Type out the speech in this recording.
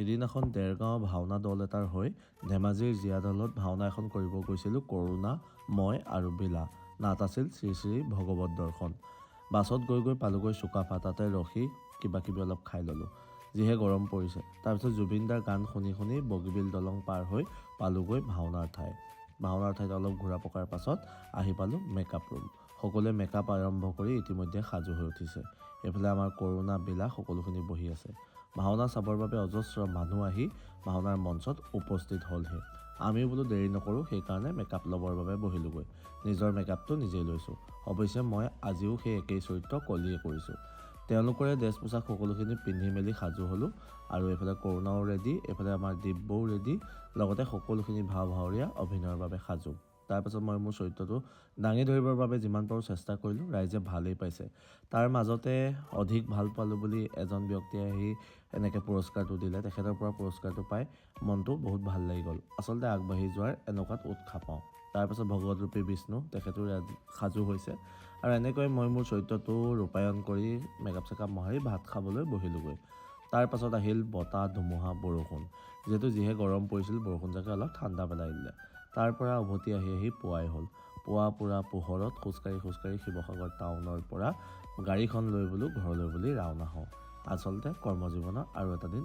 সিদিনাখন দেৰগাঁও ভাওনা দল এটাৰ হৈ ধেমাজিৰ জীয়াদলত ভাওনা এখন কৰিব গৈছিলোঁ কৰোণা মই আৰু বিলা। নাট আছিল শ্ৰী শ্ৰী ভগৱত দৰ্শন। বাছত গৈ গৈ পালোগৈ চুকাফা তাতে ৰখি কিবা কিবি অলপ খাই ল'লোঁ যিহে গৰম পৰিছে। তাৰপিছত জুবিনদাৰ গান শুনি শুনি বগীবিল দলং পাৰ হৈ পালোগৈ ভাওনাৰ ঠাই। ভাওনাৰ ঠাইত অলপ ঘূৰা পকাৰ পাছত আহি পালোঁ মেকআপ ৰুম। সকলোৱে মেকআপ আৰম্ভ কৰি ইতিমধ্যে সাজু হৈ উঠিছে। এইফালে আমাৰ কৰোণা বিলাস সকলোখিনি বহি আছে। ভাওনা চাবৰ বাবে অজস্ৰ মানুহ আহি ভাওনাৰ মঞ্চত উপস্থিত হ'লহি। আমিও বোলো দেৰি নকৰোঁ সেইকাৰণে মেকআপ ল'বৰ বাবে বহিলোগৈ। নিজৰ মেকআপটো নিজেই লৈছোঁ। অৱশ্যে মই আজিও সেই একেই চৰিত্ৰ কলিয়ে কৰিছোঁ। তেওঁলোকৰে ড্ৰেছ পোছাক সকলোখিনি পিন্ধি মেলি সাজু হ'লোঁ আৰু এইফালে কৰোণাও ৰেডি এইফালে আমাৰ দিব্যও ৰেডি লগতে সকলোখিনি ভাও ভাৱৰীয়া অভিনয়ৰ বাবে সাজু। তাৰপাছত মই মোৰ চৰিত্ৰটো দাঙি ধৰিবৰ বাবে যিমান পাৰোঁ চেষ্টা কৰিলোঁ ৰাইজে ভালেই পাইছে। তাৰ মাজতে অধিক ভাল পালোঁ বুলি এজন ব্যক্তিয়ে আহি এনেকৈ পুৰস্কাৰটো দিলে তেখেতৰ পৰা পুৰস্কাৰটো পাই মনটো বহুত ভাল লাগি গ'ল। আচলতে আগবাঢ়ি যোৱাৰ এনেকুৱাত উৎসাহ পাওঁ। তাৰপাছত ভগৱতৰূপী বিষ্ণু তেখেতো সাজু হৈছে। আৰু এনেকৈ মই মোৰ চৰিত্ৰটো ৰূপায়ণ কৰি মেকআপ চেকআপ মোহাৰি ভাত খাবলৈ বহিলোগৈ। তাৰ পাছত আহিল বতাহ ধুমুহা বৰষুণ। যিহেতু যিহে গৰম পৰিছিল বৰষুণ জাকে অলপ ঠাণ্ডা পেলাই দিলে। তাৰ পৰা উভতি আহি আহি পুৱাই হ'ল। পুৱা পুৰা পোহৰত খোজকাঢ়ি খোজকাঢ়ি শিৱসাগৰ টাউনৰ পৰা গাড়ীখন লৈ বোলো ঘৰলৈ বুলি ৰাওনা হওঁ। আচলতে কৰ্মজীৱনৰ আৰু এটা দিন